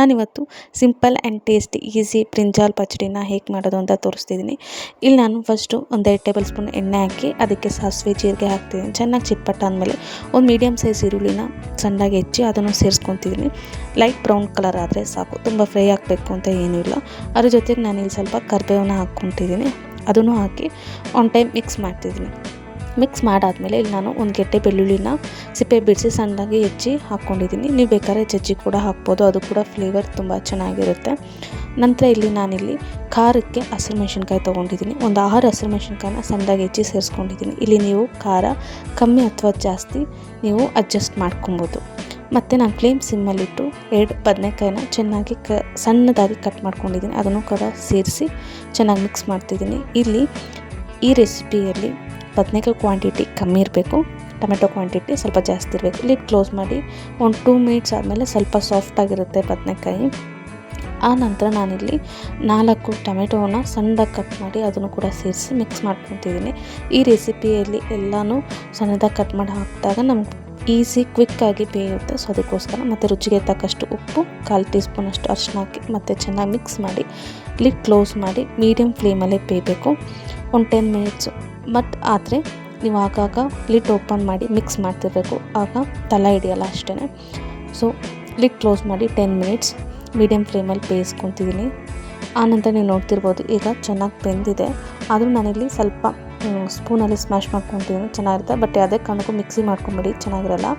ನಾನಿವತ್ತು simple and tasty, easy brinjal ಪಚಡಿನ ಹೇಗೆ ಮಾಡೋದು ಅಂತ ತೋರಿಸ್ತಿದ್ದೀನಿ. ಇಲ್ಲಿ ನಾನು ಫಸ್ಟು ಒಂದು ಎರಡು ಟೇಬಲ್ ಸ್ಪೂನ್ ಎಣ್ಣೆ ಹಾಕಿ ಅದಕ್ಕೆ ಸಾಸಿವೆ ಜೀರಿಗೆ ಹಾಕ್ತಿದ್ದೀನಿ. ಚೆನ್ನಾಗಿ ಚಿಪ್ಪಟ್ಟ ಆದಮೇಲೆ ಒಂದು ಮೀಡಿಯಮ್ ಸೈಜ್ ಈರುಳ್ಳಿನ ಸಣ್ಣದಾಗಿ ಹೆಚ್ಚಿ ಅದನ್ನು ಸೇರಿಸ್ಕೊತಿದ್ದೀನಿ. ಲೈಟ್ ಬ್ರೌನ್ ಕಲರ್ ಆದರೆ ಸಾಕು. ತುಂಬ ಫ್ರೈ ಆಗಬೇಕು ಅಂತ ಏನೂ ಇಲ್ಲ. ಅದ್ರ ಜೊತೆಗೆ ನಾನಿಲ್ಲಿ ಸ್ವಲ್ಪ ಕರ್ಬೇವನ್ನ ಹಾಕ್ಕೊತಿದ್ದೀನಿ. ಅದನ್ನು ಹಾಕಿ ಒನ್ ಟೈಮ್ ಮಿಕ್ಸ್ ಮಾಡ್ತಿದ್ದೀನಿ. ಮಿಕ್ಸ್ ಮಾಡಾದಮೇಲೆ ಇಲ್ಲಿ ನಾನು ಒಂದು ಗೆಡ್ಡೆ ಬೆಳ್ಳುಳ್ಳಿನ ಸಿಪ್ಪೆ ಬಿಡಿಸಿ ಸಣ್ಣದಾಗಿ ಹೆಚ್ಚಿ ಹಾಕ್ಕೊಂಡಿದ್ದೀನಿ. ನೀವು ಬೇಕಾದ್ರೆ ಜಜ್ಜಿ ಕೂಡ ಹಾಕ್ಬೋದು. ಅದು ಕೂಡ ಫ್ಲೇವರ್ ತುಂಬ ಚೆನ್ನಾಗಿರುತ್ತೆ. ನಂತರ ಇಲ್ಲಿ ನಾನಿಲ್ಲಿ ಖಾರಕ್ಕೆ ಹಸಿರು ಮೆಣಸಿನ್ಕಾಯಿ ತೊಗೊಂಡಿದ್ದೀನಿ. ಒಂದು ಆರು ಹಸಿರು ಮೆಣಸಿನ್ಕಾಯಿನ ಸಣ್ಣದಾಗಿ ಹೆಚ್ಚಿ ಸೇರಿಸ್ಕೊಂಡಿದ್ದೀನಿ. ಇಲ್ಲಿ ನೀವು ಖಾರ ಕಮ್ಮಿ ಅಥವಾ ಜಾಸ್ತಿ ನೀವು ಅಡ್ಜಸ್ಟ್ ಮಾಡ್ಕೊಬೋದು. ಮತ್ತು ನಾನು ಫ್ಲೇಮ್ ಸಿಮ್ಮಲ್ಲಿಟ್ಟು ಎರಡು ಬದನೆಕಾಯಿನ ಚೆನ್ನಾಗಿ ಕ ಸಣ್ಣದಾಗಿ ಕಟ್ ಮಾಡ್ಕೊಂಡಿದ್ದೀನಿ. ಅದನ್ನು ಕೂಡ ಸೇರಿಸಿ ಚೆನ್ನಾಗಿ ಮಿಕ್ಸ್ ಮಾಡ್ತಿದ್ದೀನಿ. ಇಲ್ಲಿ ಈ ರೆಸಿಪಿಯಲ್ಲಿ ಬದನೆಕಾಯಿ ಕ್ವಾಂಟಿಟಿ ಕಮ್ಮಿ ಇರಬೇಕು. ಟೊಮೆಟೊ ಕ್ವಾಂಟಿಟಿ ಸ್ವಲ್ಪ ಜಾಸ್ತಿ ಇರಬೇಕು. ಲಿಡ್ ಕ್ಲೋಸ್ ಮಾಡಿ ಒಂದು ಟೂ ಮಿನಿಟ್ಸ್ ಆದಮೇಲೆ ಸ್ವಲ್ಪ ಸಾಫ್ಟಾಗಿರುತ್ತೆ ಬದನೆಕಾಯಿ. ಆ ನಂತರ ನಾನಿಲ್ಲಿ ನಾಲ್ಕು ಟೊಮೆಟೊವನ್ನು ಸಣ್ಣದಾಗಿ ಕಟ್ ಮಾಡಿ ಅದನ್ನು ಕೂಡ ಸೇರಿಸಿ ಮಿಕ್ಸ್ ಮಾಡ್ಕೊತಿದ್ದೀನಿ. ಈ ರೆಸಿಪಿಯಲ್ಲಿ ಎಲ್ಲನೂ ಸಣ್ಣದಾಗಿ ಕಟ್ ಮಾಡಿ ಹಾಕಿದಾಗ ನಮ್ಗೆ ಈಸಿ ಕ್ವಿಕ್ಕಾಗಿ ಬೇಯುತ್ತೆ. ಸೊ ಅದಕ್ಕೋಸ್ಕರ ಮತ್ತು ರುಚಿಗೆ ತಕ್ಕಷ್ಟು ಉಪ್ಪು, ಕಾಲು ಟೀ ಸ್ಪೂನಷ್ಟು ಅರಿಶಿನ ಹಾಕಿ ಮತ್ತು ಚೆನ್ನಾಗಿ ಮಿಕ್ಸ್ ಮಾಡಿ ಲಿಡ್ ಕ್ಲೋಸ್ ಮಾಡಿ ಮೀಡಿಯಮ್ ಫ್ಲೇಮಲ್ಲೇ ಬೇಯಬೇಕು. ಒಂದು ಟೆನ್ ಮಿನಿಟ್ಸು ಬಟ್ ಆದರೆ ನೀವು ಆಗಾಗ ಲಿಡ್ ಓಪನ್ ಮಾಡಿ ಮಿಕ್ಸ್ ಮಾಡ್ತಿರ್ಬೇಕು. ಆಗ ತಲೆ ಹಿಡಿಯಲ್ಲ ಅಷ್ಟೇ ಸೊ ಲಿಡ್ ಕ್ಲೋಸ್ ಮಾಡಿ ಟೆನ್ ಮಿನಿಟ್ಸ್ ಮೀಡಿಯಮ್ ಫ್ಲೇಮಲ್ಲಿ ಬೇಯಿಸ್ಕೊತಿದ್ದೀನಿ. ಆನಂತರ ನೀವು ನೋಡ್ತಿರ್ಬೋದು, ಈಗ ಚೆನ್ನಾಗಿ ಬೆಂದಿದೆ. ಆದರೂ ನಾನಿಲ್ಲಿ ಸ್ವಲ್ಪ ಸ್ಪೂನಲ್ಲಿ ಸ್ಮ್ಯಾಶ್ ಮಾಡ್ಕೊತೀವಿ ಚೆನ್ನಾಗಿರುತ್ತೆ. ಬಟ್ ಯಾವುದೇ ಕಾರಣಕ್ಕೂ ಮಿಕ್ಸಿ ಮಾಡ್ಕೊಂಬಿಡಿ, ಚೆನ್ನಾಗಿರಲ್ಲ.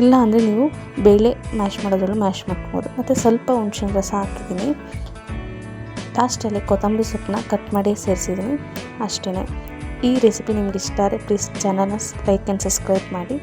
ಇಲ್ಲ ಅಂದರೆ ನೀವು ಬೇಳೆ ಮ್ಯಾಶ್ ಮಾಡೋದ್ರಲ್ಲೂ ಮ್ಯಾಶ್ ಮಾಡ್ಕೊಬೋದು. ಮತ್ತು ಸ್ವಲ್ಪ ಹುಣ್ಸಿನ ರಸ ಹಾಕಿದ್ದೀನಿ. ಲಾಸ್ಟಲ್ಲಿ ಕೊತ್ತಂಬರಿ ಸೊಪ್ಪನ್ನ ಕಟ್ ಮಾಡಿ ಸೇರಿಸಿದ್ದೀನಿ. ಅಷ್ಟೇ ಈ ರೆಸಿಪಿ ನಿಮ್ಗೆ ಇಷ್ಟ ಆದರೆ ಪ್ಲೀಸ್ ಚಾನಲ್ನ ಲೈಕ್ ಆ್ಯಂಡ್ ಸಬ್ಸ್ಕ್ರೈಬ್ ಮಾಡಿ.